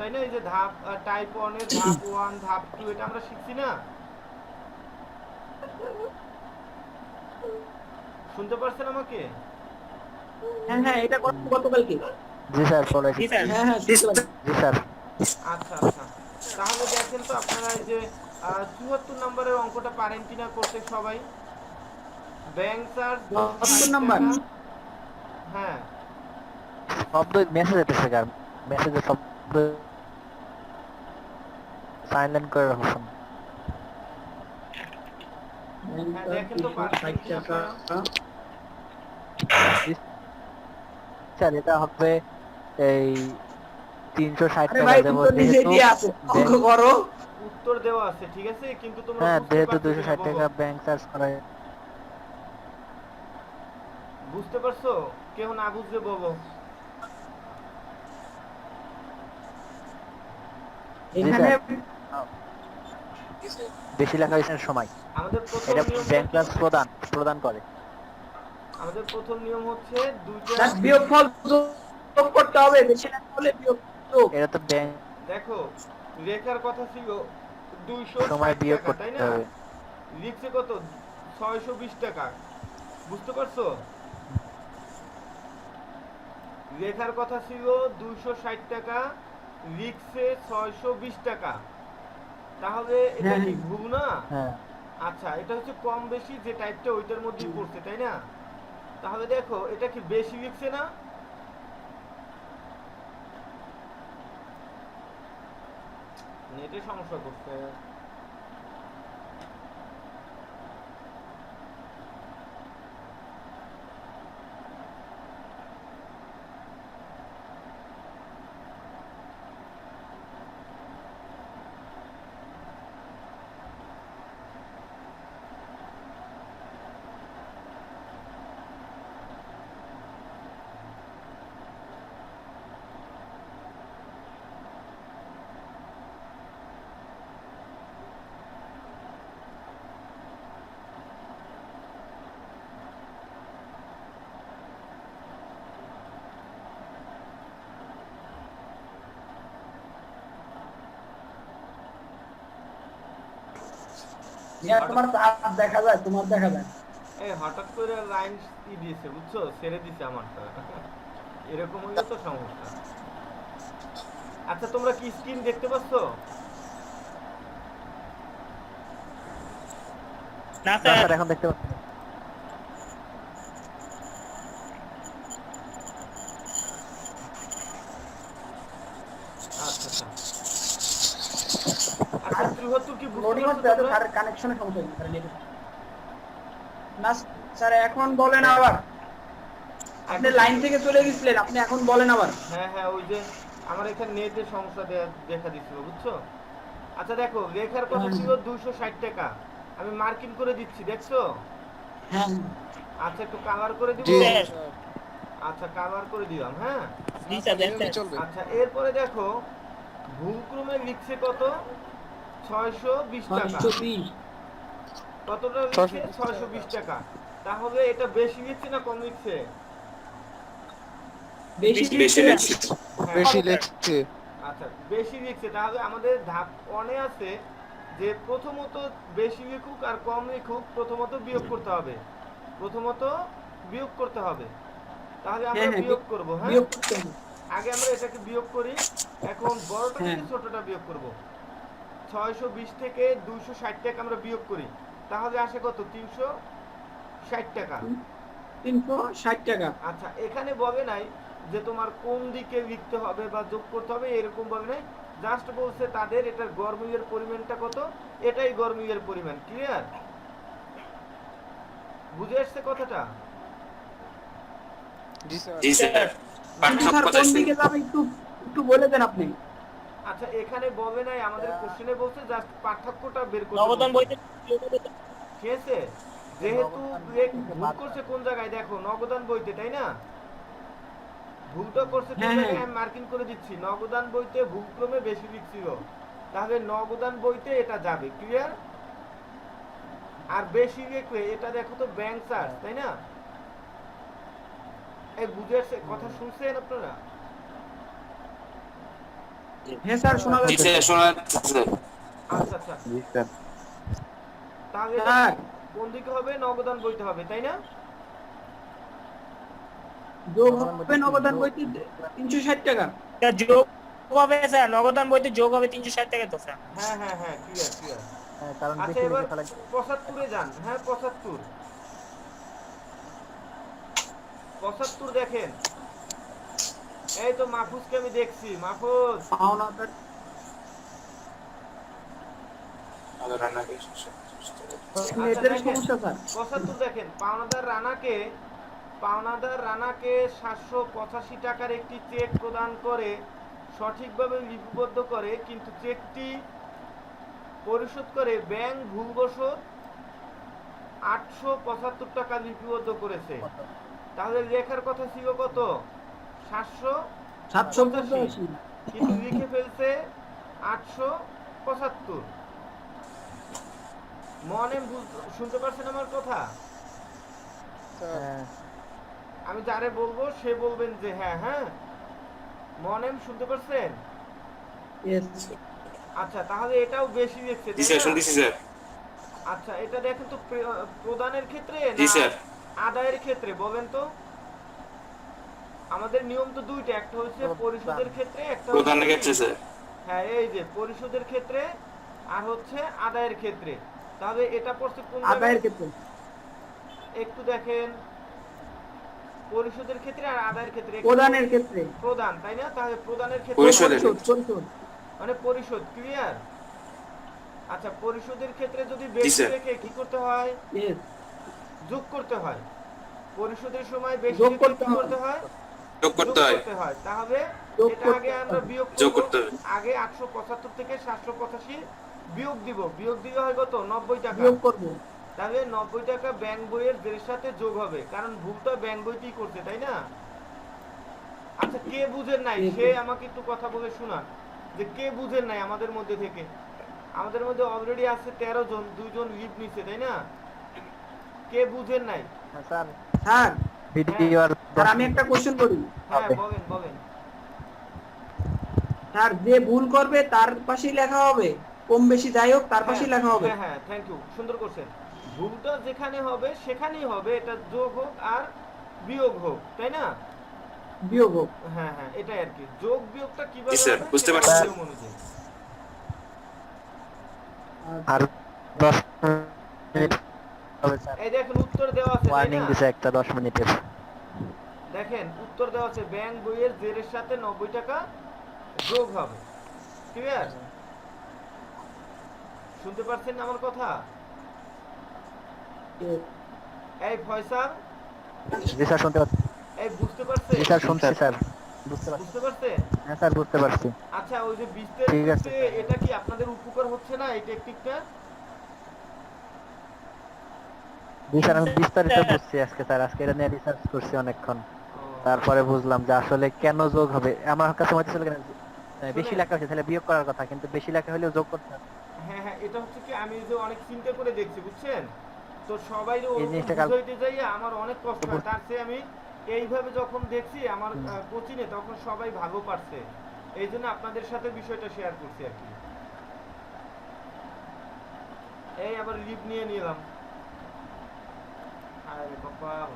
তাই না? এই যে ধাপ টাইপ ওয়ানের ধাপ ওয়ান ধাপ টু এটা আমরা শিখছি না? শুনতে পারছেন আমাকে? হ্যাঁ হ্যাঁ এটা গত- গতকালকে। জি স্যার পড়েছি হ্যাঁ হ্যাঁ জি স্যার আচ্ছা আচ্ছা। তাহলে দেখেন তো আপনারা এই যে চুয়াত্তর নম্বরের অঙ্কটা পারেন কিনা করতে সবাই। Bank charge 74 number? হ্যাঁ। শব্দ মেসেজ এসেছে কার মেসেজে শব্দ সাইলেন্ট করে রাখুন। হ্যাঁ? স্যার এটা হবে এই তিনশো ষাট টাকা যেহেতু করো। উত্তর দেওয়া আছে ঠিক আছে? কিন্তু তোমরা হ্যাঁ যেহেতু দুশো ষাট টাকা ব্যাংক চার্জ করা বুঝতে পারছ? কেউ না বুঝলে বলো এখানে বেশি লেখা হয়েছে সময়। আমাদের প্রথম এটা ব্যাংক চার্জ প্রদান প্রদান করে। আমাদের প্রথম নিয়ম হচ্ছে দুইটা বিয়োগফল যোগ করতে হবে বেশি না হলে বিয়োগ যোগ। এটা তো ব্যাংক দেখো রেখার কথা ছিল দুইশো সময় বিয়োগ করতে না? হবে। লিখছে কত? ছয়শো বিশ টাকা। বুঝতে পারছ? রেখার কথা ছিল দুইশো ষাট টাকা লিখছে ছয়শো বিশ টাকা। তাহলে এটা হ্যাঁ, কি ঘুম না? হ্যাঁ। আচ্ছা এটা হচ্ছে কম বেশি যে টাইপটা ওইটার মধ্যেই পড়ছে তাই না? তাহলে দেখো এটা কি বেশি লিখছে না? নেটে সমস্যা করছে। ইয়া, তোমার হাত দেখা যায় তোমার দেখা যায়। এই হঠাৎ করে লাইন কি দিয়েছে বুঝছ? ছেড়ে দিছে আমারটা। এরকম হইলে তো সমস্যা। আচ্ছা তোমরা কি স্ক্রিন দেখতে পাচ্ছ? না স্যার এখন দেখতে পাচ্ছি না। আচ্ছা আচ্ছা আচ্ছা কি লোডিং হচ্ছে তোমরা? তার কানেকশনের সমস্যা হচ্ছে, তার না স্যার এখন বলেন আবার। আপনি লাইন থেকে চলে গেছিলেন আপনি এখন বলেন আবার। হ্যাঁ হ্যাঁ ওই যে আমার এখানে নেটের সমস্যা দেখা দিচ্ছিল বুঝছ? আচ্ছা দেখো রেখার কথা হ্যাঁ। ছিল টাকা। আমি মার্কিং করে দিচ্ছি দেখছ? হ্যাঁ। আচ্ছা একটু কালার করে দিব? আচ্ছা কালার করে দিলাম হ্যাঁ? আচ্ছা এরপরে দেখো ভুলক্রমে লিখছে কত? টাকা। কতটা টাকা। তাহলে এটা বেশি লিখছে না কম লিখছে বেশি বেশি লিখছে। হ্যাঁ, বেশি লিখছি আচ্ছা বেশি লিখছে তাহলে আমাদের ধাপ অনে আছে যে প্রথমত বেশি লিখুক আর কম লিখুক প্রথমত বিয়োগ করতে হবে। প্রথমত বিয়োগ করতে হবে। তাহলে আমরা হ্যাঁ, হ্যাঁ, বিয়োগ করব হ্যাঁ। আগে আমরা এটাকে বিয়োগ করি। এখন বড়টা থেকে। ছোটটা বিয়োগ করব। ছয়শো বিশ থেকে দুইশো ষাট টাকা আমরা বিয়োগ করি। তাহলে আসে কত? তিনশো ষাট টাকা। তিনশো ষাট টাকা। আচ্ছা এখানে বলে নাই যে তোমার কোন দিকে লিখতে হবে বা যোগ করতে হবে এরকম বলে নাই। জাস্ট বলছে তাদের এটার গরমিলের পরিমাণটা কত? এটাই গরমিলের পরিমাণ ক্লিয়ার বুঝে আসছে কথাটা? জি স্যার। জি স্যার। কিন্তু স্যার কোন দিকে যাবে একটু একটু বলে দেন আপনি। আচ্ছা এখানে বলে নাই আমাদের কোশ্চেনে বলছে জাস্ট পার্থক্যটা বের করতে নবদান বইতে ঠিক আছে যেহেতু ভুল করছে কোন জায়গায়? দেখো নগদান বইতে তাই না? ভুলটা করছে কোন হ্যাঁ, জায়গায়? হ্যাঁ। আমি মার্কিং করে দিচ্ছি। নগদান বইতে ভুলক্রমে বেশি লিখছিল। তাহলে নগদান বইতে এটা যাবে ক্লিয়ার আর বেশি লিখলে এটা দেখো তো ব্যাংক চার্জ তাই না? এই বুঝে আসছে কথা শুনছেন আপনারা? হ্যাঁ স্যার শোনা জি যাচ্ছে। স্যার শোনা যাচ্ছে। আচ্ছা আচ্ছা। জি স্যার। তাহলে স্যার। কোন দিকে হবে? নগদান বইতে হবে তাই না? যোগ হবে নগদান বইতে তিনশো ষাট টাকা। স্যার যোগ হবে স্যার। নগদান বইতে যোগ হবে তিনশো ষাট টাকা তো স্যার। হ্যাঁ হ্যাঁ হ্যাঁ ক্লিয়ার ক্লিয়ার হ্যাঁ কারণ আচ্ছা পঁচাত্তরে যান। হ্যাঁ পঁচাত্তর। পঁচাত্তর দেখেন। এই তো মাহফুজকে আমি দেখছি মাহফুজ দেখেন পাওনাদার রানাকে পাওনাদার রানাকে সাতশো পঁচাশি টাকার একটি চেক প্রদান করে সঠিকভাবে লিপিবদ্ধ করে কিন্তু চেকটি পরিশোধ করে ব্যাংক ভুলবশত আটশো পঁচাত্তর টাকা লিপিবদ্ধ করেছে। তাহলে লেখার কথা ছিল কত? সাতশো সাতশো পঁচাশি। পঁচাশি। কিন্তু লিখে ফেলছে আটশো পঁচাত্তর। মনে শুনতে পারছেন আমার কথা? হ্যাঁ, আমি যারে বলব সে বলবেন যে হ্যাঁ হ্যাঁ। মনেম শুনতে পারছেন? আচ্ছা তাহলে এটাও বেশি দেখছে আচ্ছা এটা দেখেন তো প্রদানের ক্ষেত্রে জি না স্যার। আদায়ের ক্ষেত্রে বলেন তো? আমাদের নিয়ম তো দুইটা একটা হচ্ছে। পরিশোধের ক্ষেত্রে একটা প্রধানের হচ্ছে- ক্ষেত্রে স্যার। হ্যাঁ এই যে পরিশোধের ক্ষেত্রে আর হচ্ছে আদায়ের ক্ষেত্রে। তাহলে এটা পড়ছে কোন আদায়ের ক্ষেত্রে। একটু দেখেন। পরিশোধের ক্ষেত্রে আর আদায়ের ক্ষেত্রে প্রদানের ক্ষেত্রে। প্রদান তাই না? তাহলে প্রদানের ক্ষেত্রে পরিশোধ মানে পরিশোধ ক্লিয়ার? আচ্ছা পরিশোধের ক্ষেত্রে যদি বেশি রেখে কি করতে হয়? যোগ করতে হয়। পরিশোধের সময় বেশি করতে হয়। যোগ করতে হয়। তাহলে যোগ এটা করতে আগে আমরা বিয়োগ যোগ করতে হবে। আগে আটশো পঁচাত্তর থেকে সাতশো পঁচাশি বিয়োগ দিব। বিয়োগ দিলে হয় কত? নব্বই টাকা। বিয়োগ করব। তাহলে নব্বই টাকা ব্যাংক বইয়ের দের সাথে যোগ হবে। কারণ ভুলটা ব্যাংক বইতেই করছে তাই না? আচ্ছা কে বুঝেন নাই? সে আমাকে একটু কথা বলে শোনান। যে কে বুঝেন নাই আমাদের মধ্যে থেকে? আমাদের মধ্যে অলরেডি আছে তেরো জন দুইজন লিভ নিচ্ছে তাই না? কে বুঝেন নাই? হ্যাঁ, স্যার। স্যার ভিডিও আর আমি একটা কোশ্চেন করি। হ্যাঁ বলেন বলেন। স্যার যে ভুল করবে তার পাশেই লেখা হবে। কম বেশি যাই হোক তার পাশেই লেখা হবে। হ্যাঁ হ্যাঁ থ্যাংক ইউ সুন্দর করছেন ভুলটা যেখানে হবে সেখানেই হবে। এটা যোগ হোক আর বিয়োগ হোক তাই না? বিয়োগ হোক। হ্যাঁ হ্যাঁ এটাই আর কি। যোগ বিয়োগটা কীভাবে স্যার, বুঝতে পারছি। আর দশ মিনিট হবে স্যার। এই দেখেন উত্তর দেওয়া আছে ওয়ার্নিং দিছে একটা দশ মিনিটের। দেখেন উত্তর দেওয়া আছে ব্যাংক বইয়ের জেরের সাথে নব্বই টাকা যোগ হবে। ক্লিয়ার শুনতে পারছেন আমার কথা? এই ফয়সাল জি স্যার শুনতে পাচ্ছি। এই বুঝতে পারছেন? জি স্যার শুনছি স্যার। বুঝতে পারছি। বুঝতে পারছেন? হ্যাঁ স্যার বুঝতে পারছি। আচ্ছা ওই যে বিস্তার ঠিক আছে, এটা কি আপনাদের উপকার হচ্ছে না এই টেকনিকটা আমি বিস্তারিত বুঝছি আজকে স্যার। আজকে এটা নিয়ে রিসার্চ করছি অনেকক্ষণ। তারপরে বুঝলাম যে আসলে কেন যোগ হবে। আমার কাছে মনে হচ্ছিল বেশি লেখা হয়েছে তাহলে বিয়োগ করার কথা। কিন্তু বেশি লেখা হলেও যোগ করতে হবে। হ্যাঁ হ্যাঁ এটা হচ্ছে কি আমি যে অনেক চিন্তা করে দেখছি বুঝছেন? তো সবাই বুঝাইতে যাই আমার অনেক কষ্ট হয়। তার চেয়ে আমি এইভাবে যখন দেখছি আমার। কোচিনে তখন সবাই ভালো পারছে এই জন্য আপনাদের সাথে বিষয়টা শেয়ার করছি আর কি। এই আবার লিভ নিয়ে নিলাম। আরে কপাল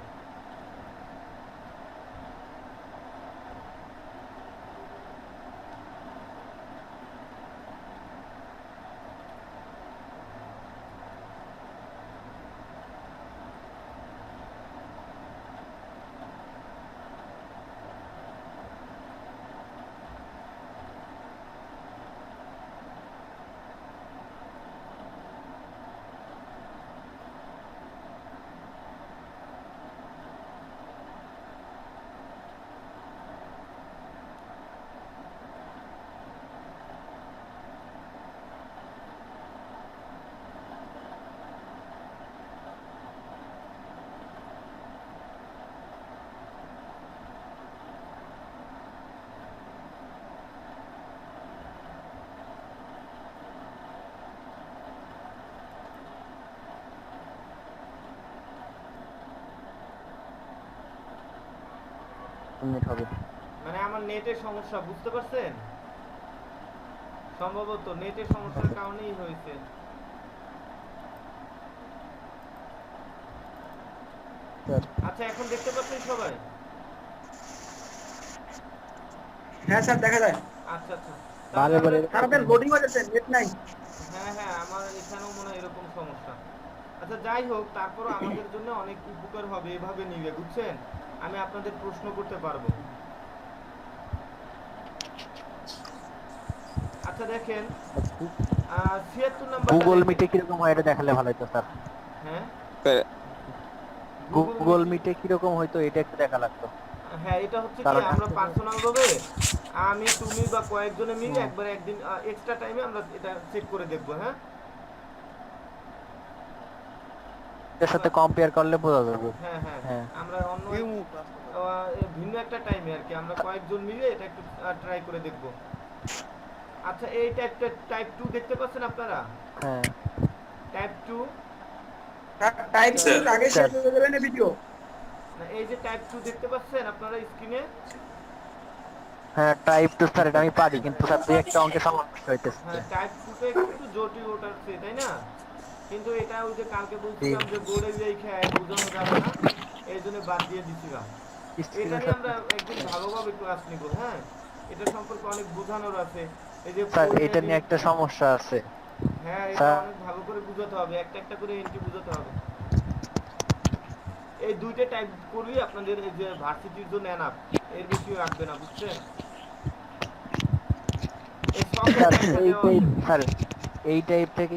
মিনিট হবে। মানে আমার নেটের সমস্যা বুঝতে পারছেন? সম্ভবত নেটের সমস্যার কারণেই হয়েছে। আচ্ছা এখন দেখতে পাচ্ছেন সবাই? হ্যাঁ স্যার দেখা যায়। আচ্ছা আচ্ছা। বারে বারে আপনাদের লোডিং হয়ে যাচ্ছে নেট নাই। হ্যাঁ হ্যাঁ আমার এখানেও মনে হয় এরকম সমস্যা। আচ্ছা যাই হোক তারপরও আমাদের জন্য অনেক উপকার হবে এভাবে নিবে বুঝছেন? আমি আপনাদের প্রশ্ন করতে পারব। আচ্ছা দেখেন ছিয়াত্তর নাম্বার গুগল মিটে কীরকম হয় এটা দেখালে ভালো হতো স্যার। হ্যাঁ? গুগল মিটে কীরকম হয়তো এটা একটু দেখা লাগতো। হ্যাঁ এটা হচ্ছে কি আমরা পার্সোনাল ভাবে আমি তুমি বা কয়েকজনে মিলে একবার একদিন এক্সট্রা টাইমে আমরা এটা চেক করে দেখব হ্যাঁ? এর সাথে কম্পেয়ার করলে বোঝা যাবে। হ্যাঁ হ্যাঁ হ্যাঁ। আমরা অন্য ভিন্ন একটা টাইমে আর কি। আমরা কয়েকজন মিলে এটা একটু ট্রাই করে দেখব। আচ্ছা এই টাইপটা টাইপ টু দেখতে পাচ্ছেন আপনারা? হ্যাঁ। Type to type sir. আগে শেষ হয়ে যাবে না ভিডিও না এই যে টাইপ টু দেখতে পাচ্ছেন আপনারা স্ক্রিনে হ্যাঁ টাইপ টু স্যার এটা আমি পারি কিন্তু স্যার দুই একটা অঙ্কে সমস্যা হইতেছে। হ্যাঁ টাইপ টুতে একটু জটিল ওঠাচ্ছে তাই না? কিন্তু এটা ওই যে কালকে বলছিলাম যে বোর্ডে যে খেয়ে বোঝানো যাবে না এই জন্য বাদ দিয়ে দিছিলাম এটা নিয়ে আমরা একদিন ভালোভাবে ক্লাস নিব হ্যাঁ? এটা সম্পর্কে অনেক বোঝানোর আছে। এই যে স্যার এটা নিয়ে একটা সমস্যা আছে। হ্যাঁ এটা অনেক ভালো করে বুঝাতে হবে একটা একটা করে এন্ট্রি বুঝাতে হবে। এই দুইটা টাইপ করলেই আপনাদের এই যে ভার্সিটির জন্য এনাফ এর বেশি রাখবে না বুঝছেন? এই সব এই স্যার এই টাইপ থেকে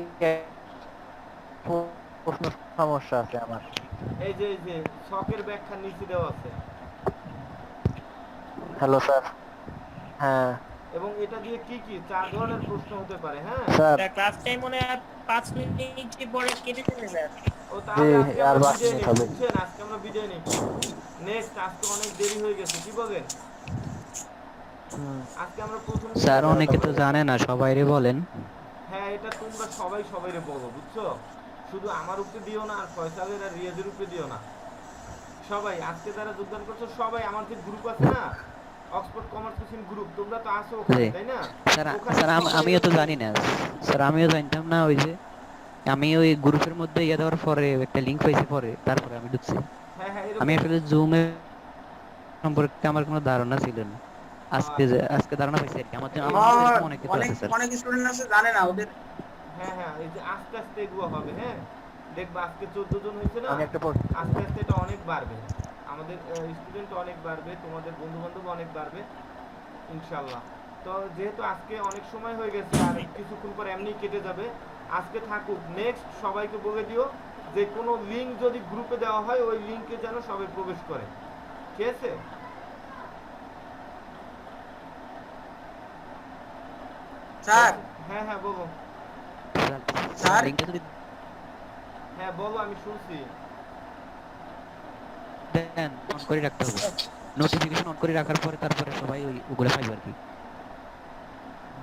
প্রশ্ন সমস্যা আছে আমার। এই যে এই যে শখের ব্যাখ্যা নিচে দেওয়া আছে। হ্যালো স্যার হ্যাঁ। এবং এটা দিয়ে কি কি? চার ধরনের প্রশ্ন হতে পারে হ্যাঁ? স্যার ক্লাস টাইম মনে হয় পাঁচ মিনিট পরে কেটে চলে যায়। ও তাহলে আজকে আর আমরা বাকি বিদায় নিই আজকে আমরা বিদায় নিই। নেক্সট আজকে অনেক দেরি হয়ে গেছে কি বলেন? আজকে আমরা প্রথম স্যার অনেকে তো জানে না সবাইরে বলেন। হ্যাঁ এটা তোমরা সবাই সবাইরে বলো বুঝছ? শুধু আমার উপরে দিও না আর ফয়সালের আর রিয়াজের উপরে দিও না। সবাই আজকে যারা যোগদান করছ সবাই আমার যে গ্রুপ আছে না অক্সফোর্ড কমার্স কোচিং গ্রুপ তোমরা তো আছো ওখানে তাই না? স্যার স্যার আম- আমিও তো জানি না। স্যার আমিও জানতাম না ওই যে আমি ওই গ্রুপের মধ্যে ইয়ে দেওয়ার পরে একটা লিংক পাইছি পরে তারপরে আমি ঢুকছি। হ্যাঁ হ্যাঁ আমি আসলে জুমে সম্পর্কে আমার কোনো ধারণা ছিল না। আজকে আজকে ধারণা পাইছি আর কি। আমার অনেক অনেক স্টুডেন্ট আছে জানে না ওদের হ্যাঁ হ্যাঁ এই যে আস্তে আস্তে এগুলো হবে হ্যাঁ? দেখবা আজকে চোদ্দ জন হয়েছে না? আমি একটা প্রশ্ন আস্তে আস্তে এটা অনেক বাড়বে। আমাদের স্টুডেন্ট অনেক বাড়বে তোমাদের বন্ধু বান্ধব অনেক বাড়বে ইনশাল্লাহ তো যেহেতু আজকে অনেক সময় হয়ে গেছে আর কিছুক্ষণ পর এমনি কেটে যাবে আজকে থাকুক। নেক্সট সবাইকে বলে দিও যে কোনো লিঙ্ক যদি গ্রুপে দেওয়া হয় ওই লিঙ্কে যেন সবাই প্রবেশ করে। ঠিক আছে? স্যার। হ্যাঁ হ্যাঁ বলো। স্যার? হ্যাঁ বলো আমি শুনছি। দেন অন করে রাখতে হবে। নোটিফিকেশন অন করে রাখার পরে তারপরে সবাই ওই ওগুলো পাইবে আর কি।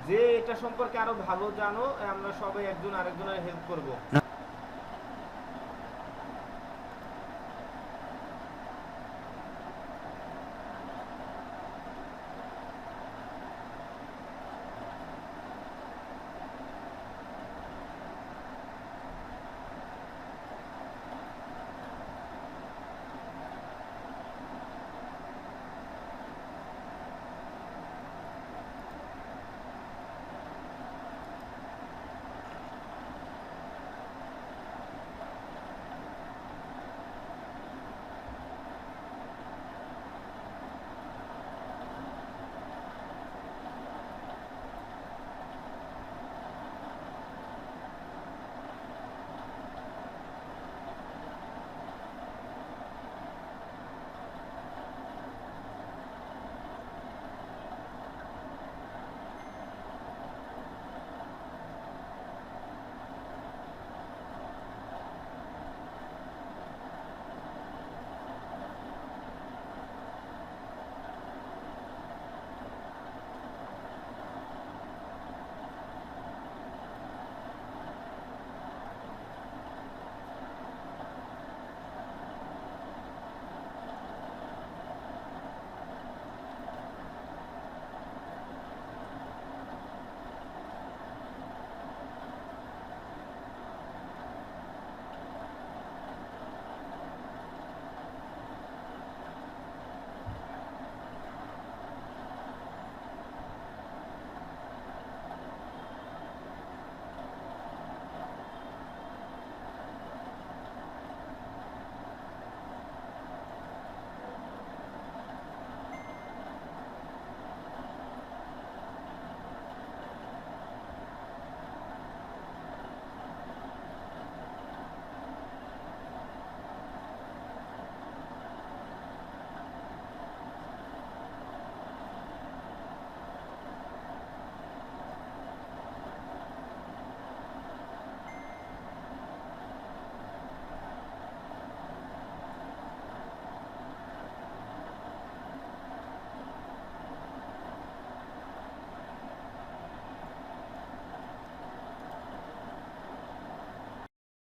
যে এটা সম্পর্কে আরও ভালো জানো আমরা সবাই একজন আরেকজনের হেল্প করব। না